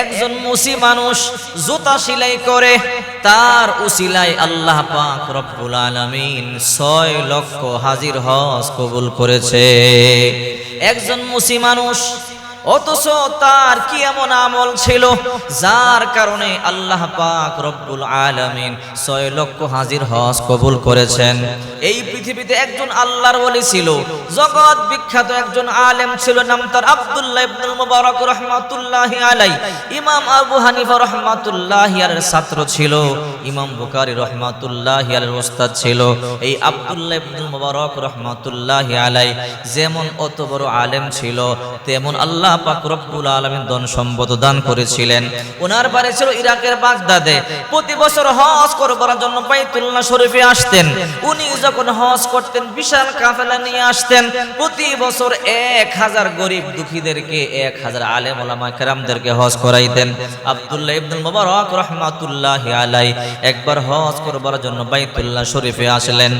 একজন মুসি মানুষ জুতা সিলাই করে, তার উসিলাই আল্লাহ পাক রব্বুল আলামিন ছয় লক্ষ হাজির হজ কবুল করেছে। একজন মুসি মানুষ অথচ তার কি এমন আমল ছিল? যার কারণে আল্লাহ পাক রব্বুল আলামিন ছয় লক্ষ হাজির হজ কবুল করেছেন। এই পৃথিবীতে একজন আল্লাহর ওলি ছিল। জগৎ বিখ্যাত একজন আলেম ছিল, নাম তার আব্দুল্লাহ ইবনুল মুবারক রহমাতুল্লাহি আলাই ইমাম আবু হানিফা রহমাতুল্লাহ আলাইহির ছাত্র ছিল। ইমাম বুখারী রহমাতুল্লাহ আলাইহির ওস্তাদ ছিল। এই আব্দুল্লাহ ইবনুল মুবারক রহমাতুল্লাহি আলাই যেমন অত বড় আলেম ছিল, তেমন আল্লাহ পাক রব্বুল আলামিন ধন সম্পদ দান করেছিলেন। ওনার বাড়ি ছিল ইরাকের বাগদাদে। প্রতি বছর হজ করবার জন্য বাইতুল্লাহ শরীফে আসতেন। উনি যখন হজ করতেন, বিশাল কাফেলা নিয়ে আসতেন। প্রতি বছর এক হাজার গরিব দুঃখীদেরকে, এক হাজার আলেম ওলামা কেরামদেরকে হজ করাইতেন। আব্দুল্লাহ ইবনুল মুবারক রহমাতুল্লাহি আলাই একবার হজ করবার জন্য বাইতুল্লাহ শরীফে আসলেন।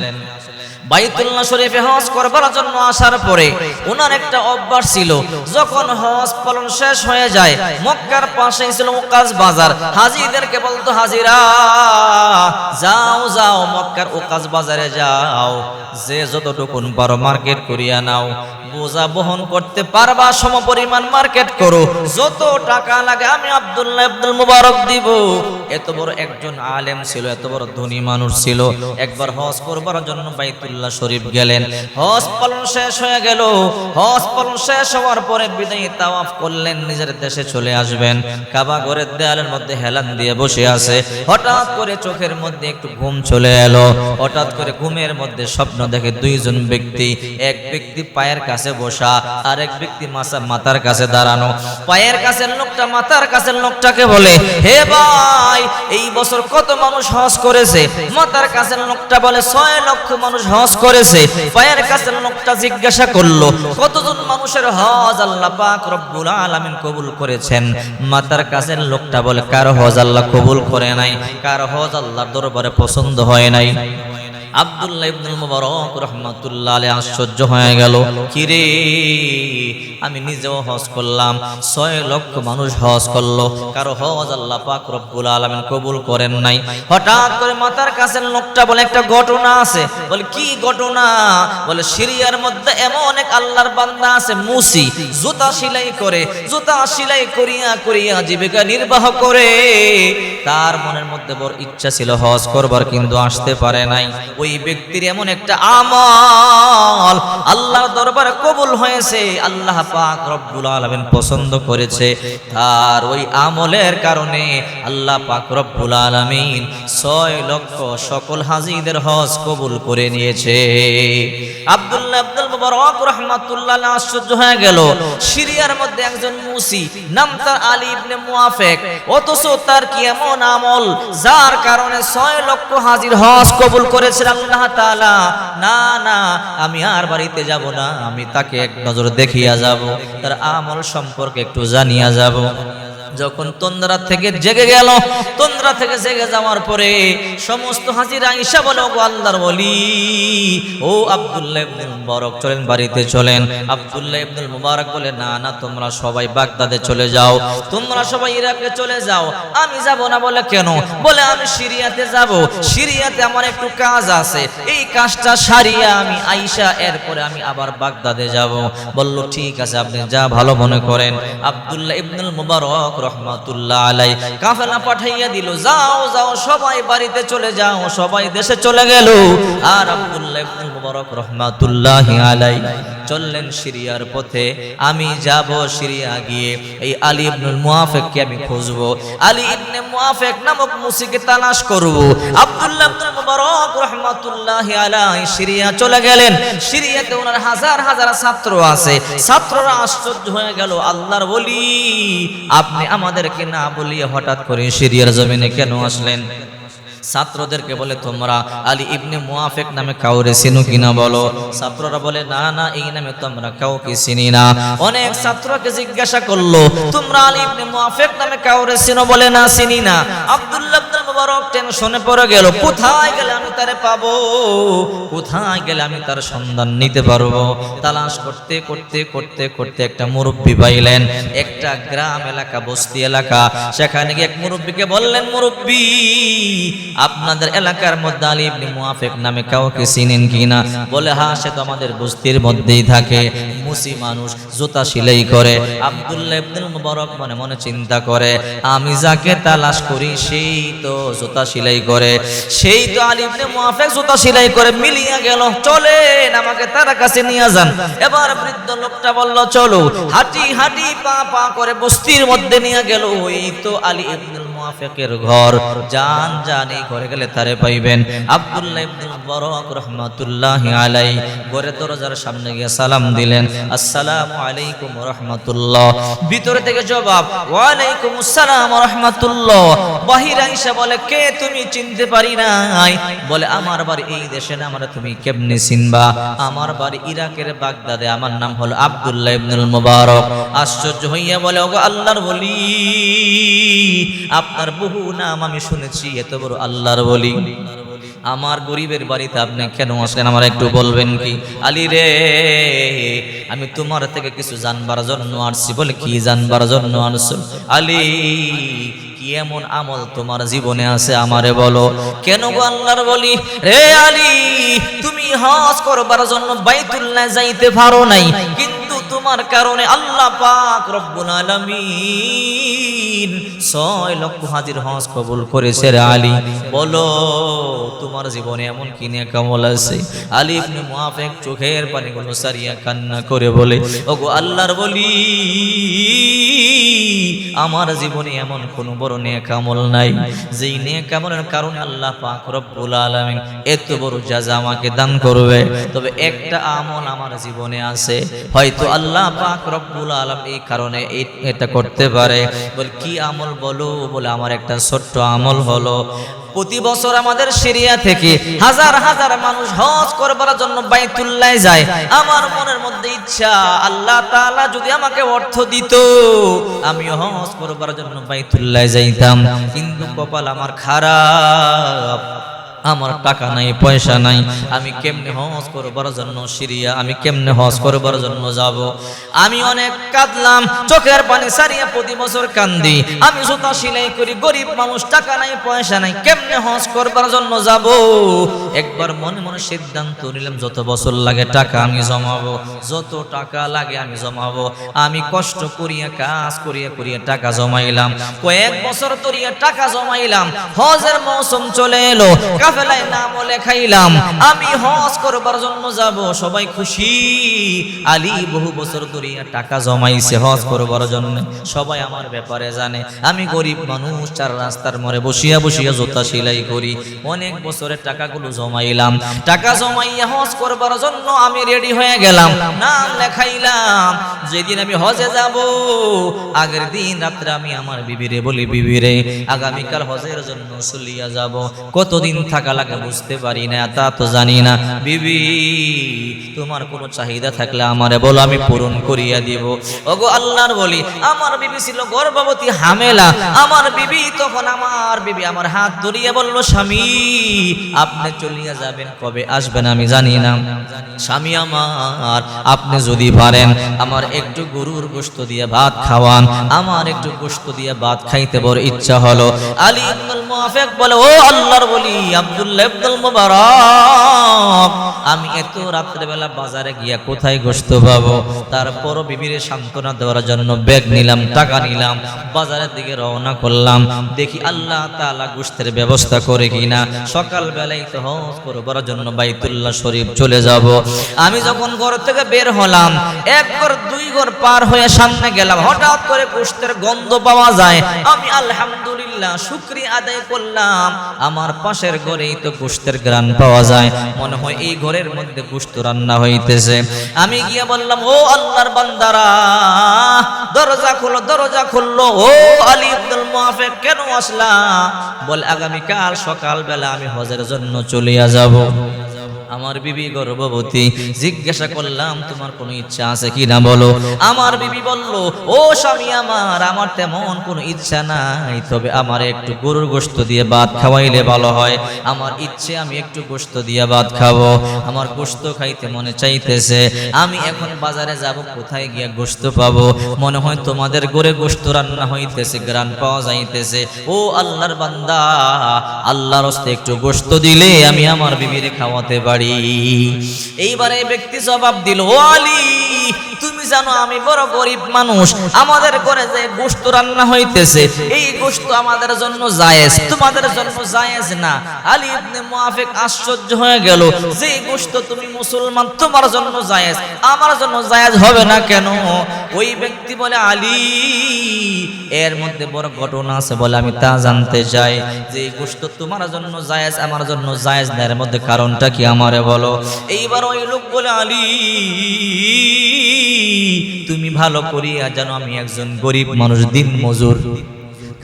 বাইতুল্লাহ শরীফে হজ করবার জন্য আসার পরে ওনার একটা অভ্যাস ছিল, যখন হজ পালন শেষ হয়ে যায়, মক্কার পাশেই ছিল মুকাজ বাজার। হাজিদেরকে বলতো, হাজিরা মক্কার ওকাজ বাজারে যাও। যে যতটুকুন পারো মার্কেট করিয়া নাও। বোঝা বহন করতে পারবা সম পরিমাণ মার্কেট করো। যত টাকা লাগে আমি আব্দুল্লাহ আব্দুল মুবারক দিব। এত বড় একজন আলেম ছিল, এত বড় ধনী মানুষ ছিল। একবার হজ করবার জন্য বাইতুল্লাহ শরীফ গেলেন। হজ পালন শেষ হয়ে গেল। হজ পালন শেষ হওয়ার পরে বিদায়ী তাওয়াফ করলেন, নিজের দেশে চলে আসবেন। কাবা ঘরের দেয়ালের মধ্যে হেলান দিয়ে বসে আছে। হঠাৎ করে চোখের মধ্যে একটু ঘুম চলে এলো। হঠাৎ করে ঘুমের মধ্যে স্বপ্ন দেখে দুইজন ব্যক্তি, এক ব্যক্তি পায়ের কাছে বসা, আর এক ব্যক্তি মাসা মাথার কাছে দাঁড়ানো। পায়ের কাছের লোকটা মাথার কাছের লোকটাকে বলে, হে ভাই, এই বছর কত মানুষ হজ করেছে? মাথার কাছের লোকটা বলে, ছয় লক্ষ মানুষ হজ করেছে। পায়ের কাছের লোকটা জিজ্ঞাসা করল, কতজন মানুষের হজ আল্লাহ পাক রব্বুল আলামিন কবুল করেছেন? মাতার কাছের লোকটা বলে, কার হজ আল্লাহ কবুল করে নাই। কার হজ আল্লাহর দরবারে পছন্দ হয় নাই আব্দুল্লাহ ইবনুল মুবারক রহমাতুল্লাহ আলাইহি আশ্চর্য হয়ে গেল। কিরে? আমি নিজেও হজ করলাম, ছয় লক্ষ মানুষ হজ করল। কারও হজ আল্লাহ পাক রব্বুল আলামিন কবুল করেন নাই। হঠাৎ করে মাতার কাছের লোকটা বলে, একটা ঘটনা আছে। বলে, কি ঘটনা? বলে, সিরিয়ার মধ্যে এমন এক আল্লাহর বান্দা আছে, মুসি। জুতা সেলাই করে, জুতা সেলাই করিয়া করিয়া জীবিকা নির্বাহ করে। তার মনের মধ্যে বড় ইচ্ছা ছিল হজ করবার, কিন্তু আসতে পারে নাই। ওই ব্যক্তির এমন একটা আমল আল্লাহর দরবারে কবুল হয়েছে, আল্লাহ পাক রব্বুল আলামিন পছন্দ করেছে। আর ওই আমলের কারণে আল্লাহ পাক রব্বুল আলামিন ছয় লক্ষ সকল হাজিদের হজ কবুল করে নিয়েছে। আব্দুল্লাহ আব্দুল মুবারক রাহমাতুল্লাহ আশ্চর্য হয়ে গেল। সিরিয়ার মধ্যে একজন মুসি নাম তার আলী ইবনে মুআফিক। অথচ তার কি এমন আমল, যার কারণে ছয় লক্ষ হাজির হজ কবুল করেছেন আল্লাহ তালা না না, আমি আর বাড়িতে যাব না, আমি তাকে এক নজর দেখিয়া যাব, তার আমল সম্পর্কে একটু জানিয়া যাব। যখন তন্দ্রা থেকে জেগে গেল, তন্দ্রা থেকে জেগে যাওয়ার পরে সমস্ত হাজিরা ঈশা বলে গো আল্লাহর বলি ও আব্দুল্লাহ ইবনুল মুবারক, চলেন বাড়িতে চলেন। আব্দুল্লাহ ইবনুল মুবারক বলে, না না, তোমরা সবাই বাগদাদে চলে যাও, তোমরা সবাই ইরাকে চলে যাও। আমি যাব না, বলে, কেন? বলে, আমি সিরিয়াতে যাব, সিরিয়াতে আমার একটু কাজ আছে, এই কাজটা সারিয়া আমি আইসা, এরপরে আমি আবার বাগদাদে যাব। বলল, ঠিক আছে, আপনি যা ভালো মনে করেন। আব্দুল্লাহ ইবনুল মুবারক রহমাতুল্লাহ আলাই কাফেলা পাঠাইয়া দিল, যাও যাও, সবাই বাড়িতে চলে যাও, সবাই দেশে চলে গেল। আর আব্দুল্লাহ মুবারক রহমাতুল্লাহ আলাই চললেন সিরিয়ার পথে। আমি যাব সিরিয়া গিয়ে। এই আলী ইবনুল মুআফিককে আমি খুঁজব। আলী ইবনে মুআফিক নামক মুসিকে তালাশ করব। আব্দুল্লাহ ইবনুল মুবারক রহমাতুল্লাহ আলাই সিরিয়া চলে গেলেন। সিরিয়াতে ওনার হাজার হাজার ছাত্র আছে। ছাত্ররা আশ্চর্য হয়ে গেল, আল্লাহর বলি আপনি আমাদেরকে না বলিয়ে হঠাৎ করে সিরিয়ার জমিনে কেন আসলেন? ছাত্রদেরকে বলে, তোমরা আলী ইবনে মুয়াফেক নামে কাউরে চিনো কিনা বলো? ছাত্ররা বলে, না না, এই নামে তোমরা কাউকে চিনি না। অনেক ছাত্রকে জিজ্ঞাসা করল, তোমরা আলী ইবনে মুয়াফেক নামে কাউরে চিনো বলে না চিনি না? আব্দুল্লাহ ইবনে মুবারক টেনশনে পড়ে গেল, কোথায় গেলে আমি তারে পাবো? কোথায় গেলে আমি তার সন্ধান নিতে পারব? তালাশ করতে করতে করতে করতে একটা মুরব্বী পাইলেন, একটা গ্রাম এলাকা, বস্তি এলাকা। সেখানে গিয়ে এক মুরব্বীকে বললেন, মুরব্বী, আপনাদের এলাকার মধ্যে ইবনে নামে কাউকে চিনেন কিনা? বলে হ্যাঁ সে তো আমাদের বস্তির মধ্যেই থাকে, মুসি মানুষ, জুতা সেলাই করে, আব্দুল্লাহ মুবারক মনে মনে চিন্তা করে, আমি যাকে তালাশ করি সেই তো জুতা সেলাই করে। সেই তো আলিমনে মুআফিক জুতা সেলাই করে মিলিয়া গেল, চলেন আমাকে তার কাছে নিয়ে যান। এবার বৃদ্ধ লোকটা বলল, চলো। হাঁটি হাঁটি পা পা করে বস্তির মধ্যে নিয়ে গেল। ওই তো আলী ইবনুল মুআফিকের ঘর। জান জান ঘরে গেলে তারে পাইবেন। আব্দুল্লাহ ইবনুল মুবারক রাহমাতুল্লাহি আলাই ঘরে দরজার সামনে গিয়ে সালাম দিলেন। আসসালামু আলাইকুম রাহমাতুল্লাহ। ভিতরে থেকে জবাব ওয়া আলাইকুম আসসালাম রাহমাতুল্লাহ। বাহির আইসা বলে, কে তুমি? চিনতে পারি নাই। বলে, আমার বাড়ি এই দেশে না, আমরা তুমি কেমনে চিনবা? আমার বাড়ি ইরাকের বাগদাদে, আমার নাম হলো আব্দুল্লাহ ইবনুল মুবারক। আশ্চর্য হইয়া বলে, ওগো আল্লাহর বলি আপনার বহু নাম আমি শুনেছি, এত বড় আল্লাহর বলি। আমার গরিবের বাড়িতে আপনি কেন আসলেন, আমার একটু বলবেন কি? আলী রে, আমি তোমার থেকে কিছু জানবার জন্য আসছি বলে কি জানবার জন্য আনছো আলী, কি এমন আমল তোমার জীবনে আছে আমারে বলো। কেন গো আল্লাহর বলি? রে আলী, তুমি হজ করবার জন্য বাইতুল্লাহ যাইতে পারো নাই, কিন্তু তোমার কারণে আল্লাহ পাক রব্বুল আলামিন ছয় লক্ষ হাজির হজ কবুল করেছে রে আলী। বলো, তোমার জীবনে এমন কি নিয়ে কামল আছে? আলী ইবনে মুআফিক চোখের পানিগুলো সারিয়া কান্না করে বলে, ওগো আল্লাহর বলি আমার জীবনে এমন কোন বড় নেক আমল নাই। যেই নেক আমলের কারণে আল্লাহ পাক রব্বুল আলামিন এত বড় জাযা আমাকে দান করবে। তবে একটা আমল আমার জীবনে আছে। হয়তো আল্লাহ পাক রব্বুল আলাম এই কারণে এটা করতে পারে। বল, কি আমল বলো? বলে, আমার একটা ছোট্ট আমল হলো। প্রতি বছর আমাদের সিরিয়া থেকে হাজার হাজার মানুষ হজ করবার জন্য বাইতুল্লাহ যায়। আমার মনের মধ্যে ইচ্ছা, আল্লাহ তাআলা যদি আমাকে অর্থ দিত আমি হজ করবার জন্য বাইতুল্লাহ যাইতাম। কিন্তু কপাল আমার খারাপ। আমার টাকা নাই, পয়সা নাই। আমি কেমনে হজ করবার জন্য সিরিয়া, আমি কেমনে হজ করবার জন্য যাব? আমি অনেক কাঁদলাম, চোখের পানি সারিয়া প্রতি বছর কান্দি। আমি জুতা সেলাই করি, গরিব মানুষ, টাকা নাই, পয়সা নাই, কেমনে হজ করবার জন্য যাব? একবার মনে মনে সিদ্ধান্ত নিলাম, যত বছর লাগে টাকা আমি জমাবো, যত টাকা লাগে আমি জমাবো। আমি কষ্ট করিয়া, কাজ করিয়া করিয়া টাকা জমাইলাম। কয়েক বছর ধরিয়া টাকা জমাইলাম। হজের মৌসুম চলে এলো কাফেলায় নাম লেখাইলাম আমি হজ করবার জন্য যাব, সবাই খুশি। আলী বহু বছর ধরিয়া টাকা জমাইছে হজ করবার জন্য। সবাই আমার ব্যাপারে জানে। আমি গরিব মানুষ, চার রাস্তার মরে বসিয়া বসিয়া জোতা সেলাই করি। অনেক বছরের টাকাগুলো জমাইলাম। টাকা জমাইয়া হজ করবার জন্য আমি রেডি হয়ে গেলাম। নাম লেখাইলাম, যেদিন আমি হজে যাব, আগের দিন রাত্রে আমি আমার বিবিরে বলি, বিবিরে, আগামীকাল হজের জন্য চলিয়া যাব। কতদিন থাকা লাগে বুঝতে পারি না, তা তো জানি না। বিবি, তোমার কোনো চাহিদা থাকলে আমারে বলো, আমি পূরণ করিয়া দিব। ওগো আল্লাহর বলি, আমার বিবি ছিল গর্ভবতী হামেলা। আমার বিবি তখন আমার বিবি আমার হাত ধরিয়ে বলল, স্বামী, আপনি চলিয়া যাবেন, কবে আসবেন আমি জানি না। স্বামী আমার, আপনি যদি পারেন, আমার একটু গরুর গোশত দিয়ে ভাত খাওয়ান। আমার একটু গোশত দিয়ে ভাত খাইতে বড় ইচ্ছা হলো। আলী ইবনুল বলে, ও আল্লাহর বলি, আব্দুল্লাহ ইবনুল মুবারক, আমি এত রাত্রে বেলা বাজারে গিয়া কোথায় গোশত পাবো? তারপরও বিবিরে সান্ত্বনা দেওয়ার জন্য ব্যাগ নিলাম, টাকা নিলাম, বাজারের দিকে রওনা করলাম। দেখি আল্লাহ তাআলা গোশতের ব্যবস্থা করে কিনা। সকাল বেলায় তো হজ করবার জন্য বাইতুল্লাহ শরীফ চলে যাব। আমি যখন ঘর থেকে বের হলাম, এক ঘর, দুই ঘর পার হয়ে সামনে গেলাম। হঠাৎ করে গোশতের গন্ধ পাওয়া যায়। আমি আলহামদুলিল্লাহ শুকরিয়া আদায় করলাম। আমার পাশের ঘরেই তো গোশতের গ্রান পাওয়া যায়। মনে হয় এই ঘরের মধ্যে গোশত রান্না হইতেছে। আমি গিয়ে বললাম, ও আল্লাহর বান্দারা, দরজা খুলো, দরজা খুললো। ও আলী আব্দুল মুআফিক, কেন আসলা? বল আগামী কাল সকাল বেলা আমি হজের জন্য চলিয়া যাব। আমার বিবি গর্ভবতী। জিজ্ঞাসা করলাম, তোমার কোনো ইচ্ছা আছে কি না বলো? আমার বিবি বলল, ও স্বামী আমার আমার তেমন কোনো ইচ্ছা নাই। তবে আমার একটু গরুর গোশত দিয়ে ভাত খাওয়াইলে ভালো হয়। আমার ইচ্ছে, আমি একটু গোস্ত দিয়ে ভাত খাব। আমার গোশত খাইতে মনে চাইতেছে, আমি এখন বাজারে যাব, কোথায় গিয়ে গোস্ত পাবো? মনে হয় তোমাদের গড়ে গোস্ত রান্না হইতেছে, গ্রান পাওয়া যাইতেছে। ও আল্লাহর বান্দা, আল্লাহর হস্তে একটু গোস্ত দিলে আমি আমার বিবিরে খাওয়াতে পারি। এইবারে এই ব্যক্তি জবাব দিল ও আলী জানো আমি বড় গরিব মানুষ। আমাদের ঘরে যে গোশত রান্না হইতেছে, এই গোশত আমাদের জন্য জায়েজ। তোমাদের জন্য জায়েজ না। আলী ইবনে মুআফিক আশ্চর্য হয়ে গেল, যে গোশত তুমি মুসলমান, তোমার জন্য জায়েজ। আমার জন্য জায়েজ হবে না কেন? ওই ব্যক্তি বলে, আলী, এর মধ্যে বড় ঘটনা আছে বলে আমি তা জানতে চাই। যে গোশত তোমার জন্য জায়েজ, আমার জন্য জায়েজ না, এর মধ্যে কারণটা কি আমারে বলো? এইবার ওই লোক বলে, আলী তুমি ভালো করিয়া জানো আমি একজন গরিব মানুষ, দিন মজুর।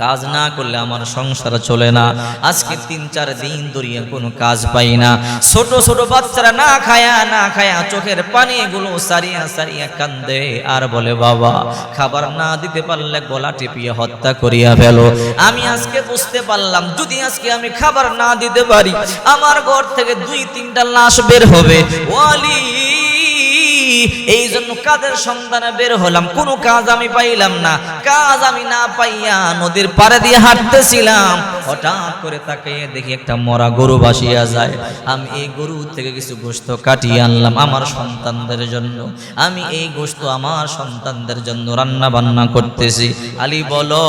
কাজ না করলে আমার সংসার চলে না। আজকে তিন, চার দিন ধরিয়া কোনো কাজ পাই না। ছোট ছোট বাচ্চারা না খায়া না খায়া চোখের পানি গুলো সারিয়া সারিয়া কান্দে। আর বলে, বাবা, খাবার না দিতে পারলে গলা টিপিয়ে হত্যা করিয়া ফেলো। আমি আজকে বুঝতে পারলাম, যদি আজকে আমি খাবার না দিতে পারি, আমার ঘর থেকে দুই, তিনটা লাশ বের হবে। ওয়ালি এই জন্য কাজের সন্ধানে বের হলাম? কোনো কাজ আমি পাইলাম না। কাজ আমি না পাইয়া নদীর পাড়ে দিয়ে হাঁটতেছিলাম। হঠাৎ করে তাকে দেখি একটা মরা গরু বাসিয়া যায়। আমি এই গরু থেকে কিছু গোস্ত কাটিয়ে আনলাম আমার সন্তানদের জন্য। আমি এই গোস্ত আমার সন্তানদের জন্য রান্না বান্না করতেছি। আলী বলো,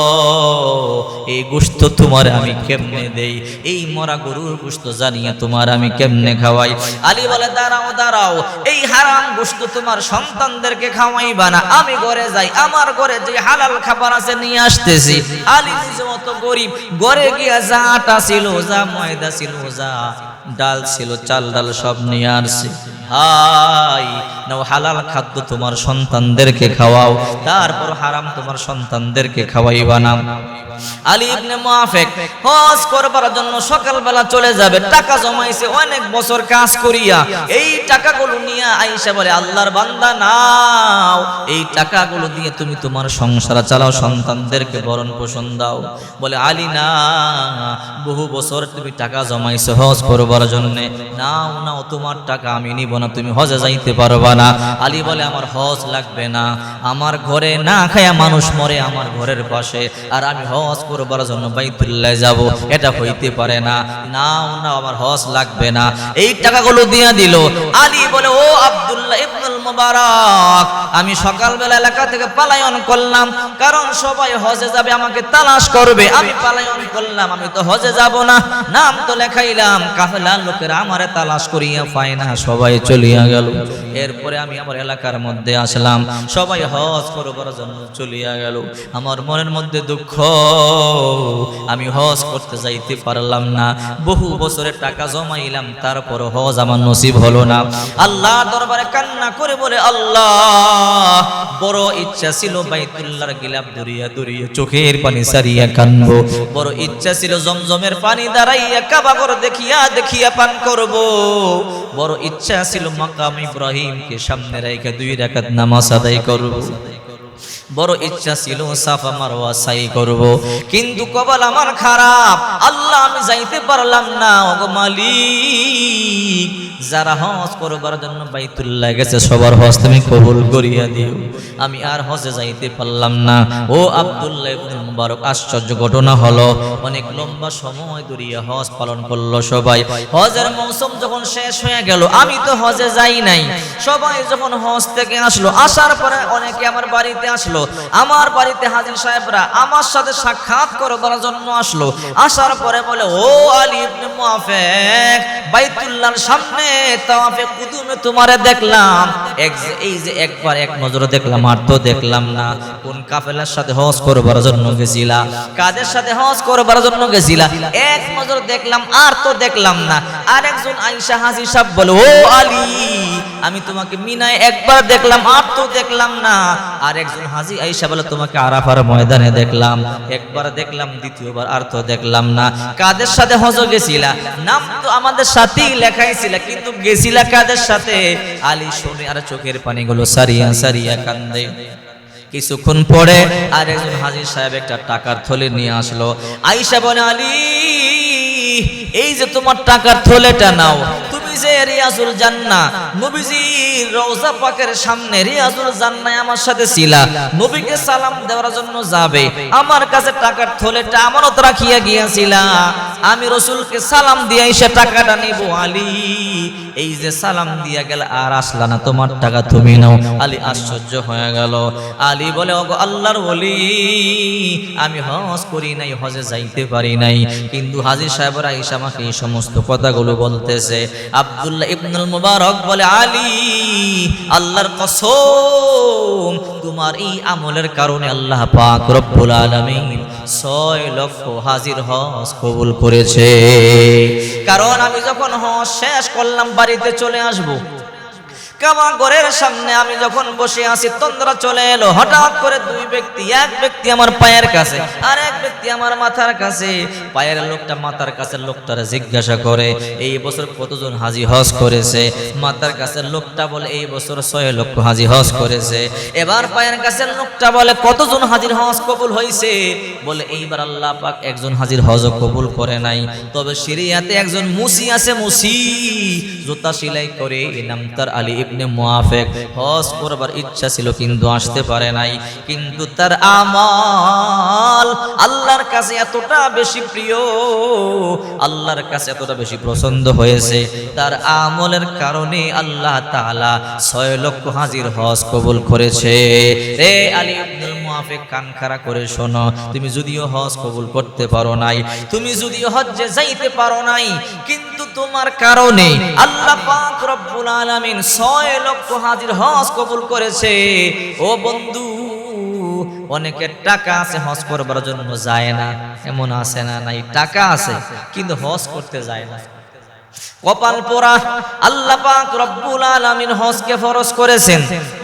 এই গোস্ত তোমার আমি কেমনে দেই? এই মরা গরুর গোস্ত জানিয়ে তোমার আমি কেমনে খাওয়াই? আলী বলে, দাঁড়াও দাঁড়াও, এই হারাম গোস্ত তোমার সন্তানদেরকে খাওয়াইবা না। আমি ঘরে যাই, আমার ঘরে যে হালাল খাবার আছে নিয়ে আসতেছি। আলী নিজে মতো গরিব, ঘরে গিয়া যা আটা ছিল, যা ময়দা ছিল, যা ডাল ছিল, চাল ডাল সব নিয়ে আসছি। হাই, নাও হালাল খাদ্য তোমার সন্তানদেরকে খাওয়াও, তারপর হারাম তোমার সন্তানদেরকে খাওয়াইবা না টাকা দিয়ে তুমি তোমার সংসার চালাও, সন্তানদেরকে ভরণ পোষণ দাও। বলে, আলী, না, বহু বছর তুমি টাকা জমাইছো, হজ করবার জন্য নাও নাও তোমার টাকা আমি নিব না, তুমি হজে যাইতে পারবা না। আলী বলে, আমার হজ লাগবে না, আমার ঘরে না খায়া মানুষ মরে আমার ঘরের পাশে, আর আমি হজ করবার জন্য বাইতুল্লাহ যাব, এটা হইতে পারে না। নাও না, আমার হজ লাগবে না। এই টাকাগুলো দিয়া দিল। আলী বলে, ও আব্দুল্লাহ ইবনুল মুবারক, আমি সকালবেলা এলাকা থেকে পালায়ন করলাম, কারণ সবাই হজে যাবে, আমাকে তালাশ করবে। আমি পালায়ন করলাম, আমি তো হজে যাব না, নাম তো লেখাইলাম কাফেলার লোকেরা আমারে তালাশ করিয়া পায় না, সবাই চলিয়া গেল। এরপরে আমি আমার এলাকার মধ্যে আসলাম। সবাই হজ করবার জন্য চলিয়া গেল। আমার মনের মধ্যে দুঃখ, আমি হজ করতে যাইতে পারলাম না। বহু বছরের টাকা জমাইলাম, তারপর হজ আমার নসিব হলো না। আল্লাহ দরবারে কান্না করে বলে, আল্লাহ, বড় ইচ্ছা ছিল বাইতুল্লাহর গিলাপ দরিয়া দরিয়া চোখের পানি সারিয়া কানবো। বড় ইচ্ছা ছিল জমজমের পানি দাঁড়াইয়া কাবাগর দেখিয়া দেখিয়া পান করব। বড় ইচ্ছা ছিল মাকাম ইব্রাহিমকে সামনে রেখে দুই রাকাত নামাজ আদায় করব। বড় ইচ্ছা ছিল, সাফা মারওয়া সাই করব। কিন্তু কপাল আমার খারাপ। আল্লাহ, আমি যাইতে পারলাম না। ওগো মালিক, যারা হজ করবার জন্য বাইতুল্লাহ গেছে, সবার হজ তুমি কবুল করিয়া দিও। আমি আর হজে যাইতে পারলাম না। ও আব্দুল্লাহ ইবনে মুবারক, আশ্চর্য ঘটনা হলো, অনেক লম্বা সময় ধরিয়া হজ পালন করল সবাই। হজের মৌসুম যখন শেষ হয়ে গেল, আমি তো হজে যাই নাই। সবাই যখন হজ থেকে আসলো, আসার পরে অনেকে আমার বাড়িতে আসলো। আমার বাড়িতে হাজির সাহেবরা আমার সাথে সাক্ষাৎ করবার জন্য আসলো। আসার পরে বলে, ও আলী বাইতুল্লাহর সামনে তাওয়াফে কুদুমে তোমারে দেখলাম। এই যে একবার এক নজরে দেখলাম, আর তো দেখলাম না। কোন কাফেলার সাথে হজ করবার জন্য গেছিলা? কাদের সাথে হজ করবার জন্য গেছিলা? এক নজর দেখলাম, আর তো দেখলাম না। আর একজন আইসা হাজি সাহেব বলে, ও আলী আমি তোমাকে মিনায় একবার দেখলাম, আর তো দেখলাম না। আর একজন হাজি আইসা বলে, তোমাকে আরাফার ময়দানে দেখলাম। একবার দেখলাম, দ্বিতীয়বার আর তো দেখলাম না। কাদের সাথে হজ গেছিলা? নাম তো আমাদের সাথেই লেখাই ছিল কিন্তু গেছিলা কাদের সাথে? আলী শুনে আর চোখের পানিগুলো সারিয়া সারিয়া কান্দে। কিছুক্ষণ পরে আর একজন হাজির সাহেব একটা টাকার থলে নিয়ে আসলো। আইসা বলে, আলী, এই যে তোমার টাকার থলেটা নাও যে রিয়াজুল জান্না সালাম দেওয়ার আমি রসুলকে সালাম দিয়ে এসে টাকাটা নিব, আলী। এই যে সালাম দিয়া গেল আর আসলা না, তোমার টাকা তুমি নাও। আলী আশ্চর্য হয়ে গেল। আলী বলে, ওগো আল্লাহর বলি আমি হজ করি নাই, হজে যাইতে পারি নাই। কিন্তু হাজির সাহেবরা এসে আমাকে এই সমস্ত কথাগুলো বলতেছে। আব্দুল্লাহ ইবনুল মুবারক বলে, আলী, আল্লাহর কসম, তোমার এই আমলের কারণে আল্লাহ পাক রব্বুল আলামিন ছয় লক্ষ হাজির হজ কবুল করেছে। কারণ আমি যখন হজ শেষ করলাম, বাড়িতে চলে আসব। কাবা সামনে আমি যখন বসে আছি, তন্দ্রা চলে এলো। হঠাৎ করে দুই ব্যক্তি, এক ব্যক্তি আমার পায়ের কাছে, আর এক ব্যক্তি আমার মাথার কাছে। পায়ের লোকটা মাথার কাছে লোকটারে জিজ্ঞাসা করে, এই বছর কতজন হাজি হজ করেছে? মাথার কাছে লোকটা বলে, এই বছর ছয় লক্ষ হাজি হজ করেছে। এবার পায়ের কাছে লোকটা বলে, কতজন হাজির হজ কবুল হয়েছে? বলে, এইবার আল্লাহ পাক একজন হাজির হজ কবুল করে নাই। তবে সিরিয়াতে একজন মুসি আছে, মুসি। জুতা সেলাই করে নাম তার আলী মুআফেক হজ করবার ইচ্ছা ছিল কিন্তু আসতে পারে নাই। কিন্তু তার আমাল আল্লাহর কাছে এতটা বেশি প্রিয়, আল্লাহর কাছে এতটা বেশি পছন্দ হয়েছে। তার আমলের কারণে আল্লাহ তাআলা ছয় লক্ষ হাজির হজ কবুল করেছে। রে আলী ইবনুল মুআফেক কান খাড়া করে শোনো, তুমি যদিও হজ কবুল করতে পারো নাই, তুমি যদিও হজ্জে যাইতে পারো নাই, কিন্তু তোমার কারণে আল্লাহ পাক রব্বুল আলামিন ছয় লক্ষ হাজির হজ কবুল করেছে। ও বন্ধু, অনেকের টাকা আছে, হজ করবার জন্য যায় না। এমন আছে না নাই? টাকা আছে, কিন্তু হজ করতে যায় না। কপাল পোড়া আল্লাহ পাক রব্বুল আলামিন হজকে ফরজ করেছেন।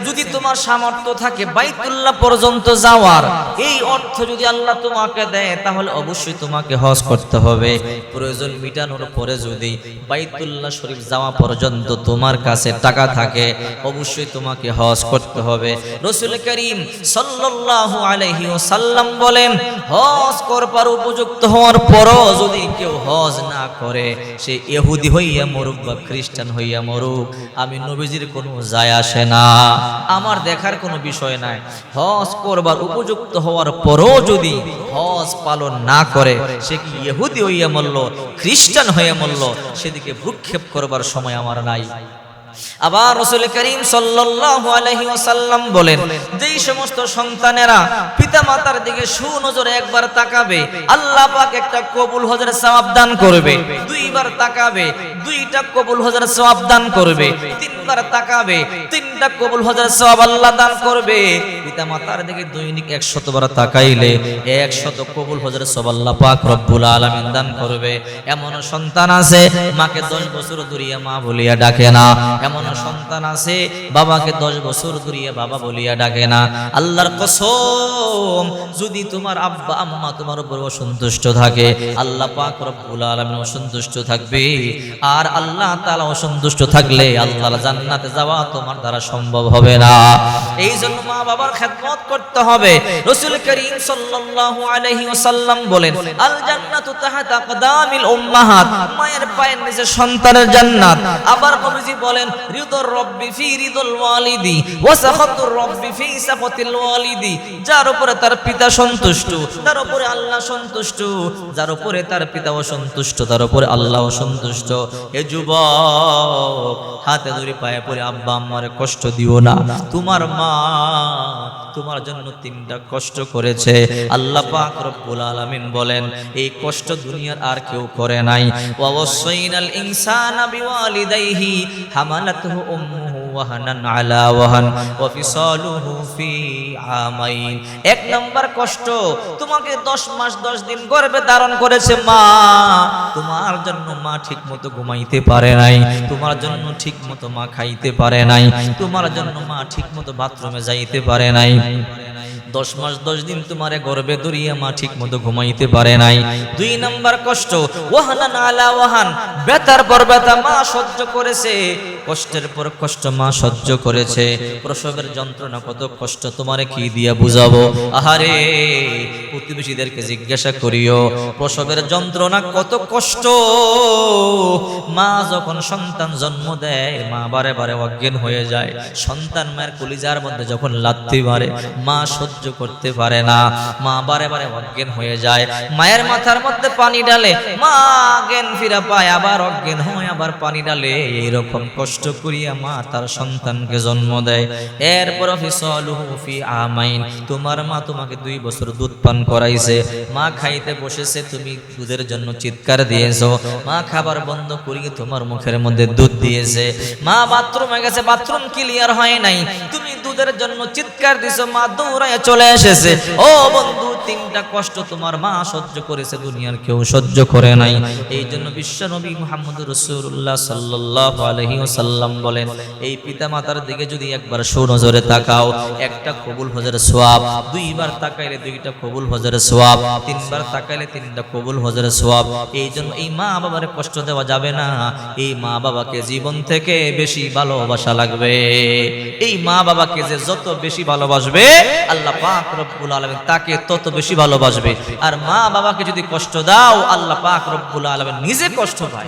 যদি তোমার সামর্থ্য থাকে বাইতুল্লাহ পর্যন্ত যাওয়ার, এই অর্থ যদি আল্লাহ তোমাকে দেয়, তাহলে অবশ্যই তোমাকে হজ করতে হবে। প্রয়োজন মিটানোর পরে যদি বাইতুল্লাহ শরীফ যাওয়া পর্যন্ত তোমার কাছে টাকা থাকে, অবশ্যই তোমাকে হজ করতে হবে। রসুল করিম সাল্লাল্লাহু আলাইহি ওয়াসাল্লাম বলেন, হজ করবার উপযুক্ত হওয়ার পরও যদি কেউ হজ না করে, সে ইহুদি হইয়া মরুক বা খ্রিস্টান হইয়া মরুক, আমি নবীজির কোনো যায় আসে না। আমার দেখার কোনো বিষয় নাই। হজ করবার উপযুক্ত হওয়ার পরও যদি হজ পালন না করে, সে কি ইহুদি হইয়া মরল, খ্রিস্টান হইয়া মরল, সেদিকে ভ্রুক্ষেপ করবার সময় আমার নাই। আবার রসুল করিম সাল্লাম বলেন যেই সমস্ত সন্তানেরা পিতা মাতার দিকে সুনজরে একবার তাকাবে আল্লাহ পাক একটা কবুল হজের সাবাব দান করবে। দুইবার তাকাবে দুইটা কবুল হজের সওয়াব দান করবে, তিনবার তাকাবে, তিনটা কবুল হজের সওয়াব আল্লাহ দান করবে। পিতামাতার দিকে দৈনিক 100 বার তাকাইলে 100 কবুল হজের সওয়াব আল্লাহ পাক রব্বুল আলামিন দান করবে। এমন সন্তান আছে, মাকে 10 বছর দূরিয়া মা বলিয়া ডাকে না। এমন সন্তান আছে, বাবাকে দশ বছর দূরিয়ে বাবা বলিয়া ডাকে না। আল্লাহর কসম, যদি তোমার আব্বা আম্মা তোমার উপর অসন্তুষ্ট থাকে, আল্লাহ পাক রব্বুল আলামিন অসন্তুষ্ট থাকবে। আর আল্লাহ তাআলা অসন্তুষ্ট থাকলে আল্লাহর জান্নাতে যাওয়া তোমার দ্বারা সম্ভব হবে না। এই জন্য মা বাবার খেদমত করতে হবে। রাসূল করিম সাল্লাল্লাহু বলেন আল উম্মাহাত। মায়ের পায়ের সন্তানের জান্নাত। আবার নবীজি বলেন রব্বি ফি রিদুল ওয়ালিদি রব্বি ফি ওয়ালিদি। যার উপরে তার পিতা সন্তুষ্ট, তার উপরে আল্লাহ সন্তুষ্ট, যার উপরে তার পিতা অসন্তুষ্ট তার উপরে আল্লাহ অসন্তুষ্ট এ যুবক, হাতে ধরে পায়ে পড়ে আব্বা আমার কষ্ট দিও না। তোমার মা তোমার জন্য তিনটা কষ্ট করেছে। আল্লাহ পাক রব্বুল আলামিন বলেন, এই কষ্ট দুনিয়ার আর কেউ করে নাই। ওয়াসাইনাল ইনসানা বিওয়ালিদাইহি, হামালাতহু উম্মুহু ওয়াহানান আলা ওয়াহান, ওয়া ফিসালুহু ফি আমাইন। এক নাম্বার কষ্ট, তোমাকে 10 মাস 10 দিন গর্ভে ধারণ করেছে মা, তোমার জন্য মা ঠিকমতো ঘুমাইতে পারে নাই, তোমার জন্য ঠিকমতো মা খাইতে পারে নাই, তোমার জন্য মা ঠিকমতো বাথরুমে যাইতে পারে নাই। দশ মাস, দশ দিন তোমারে গর্বে দরিয়া মা ঠিক মতো ঘুমাইতে পারে নাই। দুই নাম্বার কষ্ট, ওয়াহানান আলা ওয়াহান বেতার পর বেতা মা সহ্য করেছে, কষ্টের পর কষ্ট মা সহ্য করেছে। প্রসবের যন্ত্রণা, কত কষ্ট, তোমারে কি দিয়া বুঝাবো? আহারে, প্রতিবেশীদেরকে জিজ্ঞাসা করিও, প্রসবের যন্ত্রণা কত কষ্ট? মা যখন সন্তান জন্ম দেয়, মা বারে বারে অজ্ঞান হয়ে যায়। সন্তান মায়ের কলিজার মধ্যে যখন লাত্তি মারে, মা সহ্য করতে পারে না। মা বারে বারে অজ্ঞান হয়ে যায়। মায়ের মাথার মধ্যে পানি ডালে মা জ্ঞান ফিরা পায়, আবার অজ্ঞান হয় আবার পানি ডালে এইরকম কষ্ট করিয়া মা তার সন্তানকে জন্ম দেয়। এরপর আমাইন, তোমার মা তোমাকে দুই বছর দুধ পান করাইছে। মা খাইতে বসেছে, তুমি দুধের জন্য চিৎকার দিয়েছ। মা খাবার বন্ধ করিয়ে তোমার মুখের মধ্যে দুধ দিয়েছে। মা বাথরুমে গেছে, বাথরুম ক্লিয়ার হয় নাই। তুমি দুধের জন্য চিৎকার দিছো মা দৌড়ায় চলে এসেছে। ও বন্ধু তিনটা কষ্ট তোমার মা সহ্য করেছে দুনিয়ার কেউ সহ্য করে নাই। এই জন্য বিশ্ব নবী মুহাম্মদ রসুল্লাহ সাল্লাহ আলহি সাল্লাম বলেন, এই পিতা মাতার দিকে যদি একবার সুনজরে তাকাও, একটা কবুল হজের সোয়াব, দুইবার তাকাইলে দুইটা কবুল হজের সোয়াব, তিনবার তাকাইলে তিনটা কবুল হজের সোয়াব, এই জন্য এই মা বাবার কষ্ট দেওয়া যাবে না। এই মা বাবাকে জীবন থেকে বেশি ভালোবাসা লাগবে। এই মা বাবাকে যে যত বেশি ভালোবাসবে, আল্লাহ পাক রব্বুল আলামিন তাকে তত বেশি ভালোবাসবে। আর মা বাবাকে যদি কষ্ট দাও, আল্লাহ পাক রব্বুল আলমের নিজে কষ্ট পায়।